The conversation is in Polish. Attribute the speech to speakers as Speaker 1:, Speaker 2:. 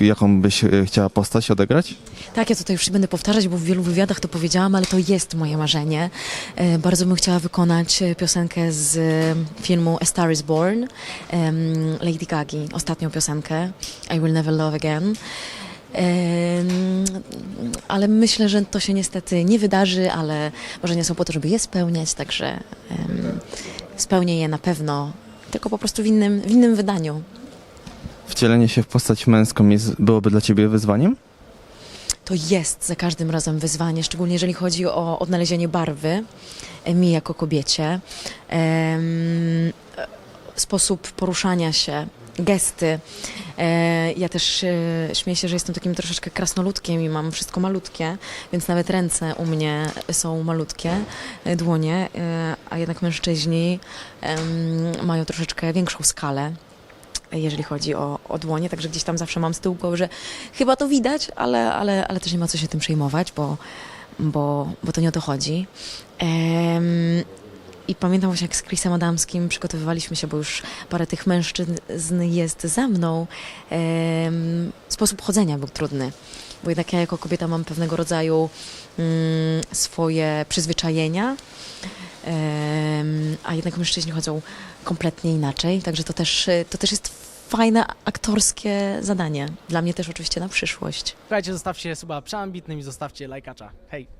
Speaker 1: jaką byś e, chciała postać odegrać?
Speaker 2: Tak, ja tutaj już się będę powtarzać, bo w wielu wywiadach to powiedziałam, ale to jest moje marzenie. E, Bardzo bym chciała wykonać e, piosenkę z filmu A Star is Born, Lady Gagi, ostatnią piosenkę, I Will Never Love Again. Ale myślę, że to się niestety nie wydarzy, ale marzenia są po to, żeby je spełniać, także spełnię je na pewno, tylko po prostu w innym, w innym wydaniu.
Speaker 1: Wcielenie się w postać męską jest, byłoby dla ciebie wyzwaniem?
Speaker 2: to jest za każdym razem wyzwanie, szczególnie jeżeli chodzi o odnalezienie barwy e, mi jako kobiecie. Sposób poruszania się, gesty. E, ja też e, śmieję się, że jestem takim troszeczkę krasnoludkiem i mam wszystko malutkie, więc nawet ręce u mnie są malutkie, e, dłonie, e, a jednak mężczyźni mają troszeczkę większą skalę jeżeli chodzi o, o dłonie, także gdzieś tam zawsze mam z tyłu głowy, że chyba to widać, ale, ale, ale też nie ma co się tym przejmować, bo, bo, bo to nie o to chodzi. Em, I pamiętam właśnie jak z Chrisem Adamskim przygotowywaliśmy się, bo już parę tych mężczyzn jest za mną. Em, sposób chodzenia był trudny, bo jednak ja jako kobieta mam pewnego rodzaju mm, swoje przyzwyczajenia, Em, a jednak mężczyźni chodzą kompletnie inaczej, także to też, to też jest fajne aktorskie zadanie. Dla mnie też oczywiście na przyszłość.
Speaker 3: Słuchajcie, zostawcie suba przeambitnym i zostawcie lajkacza. Hej!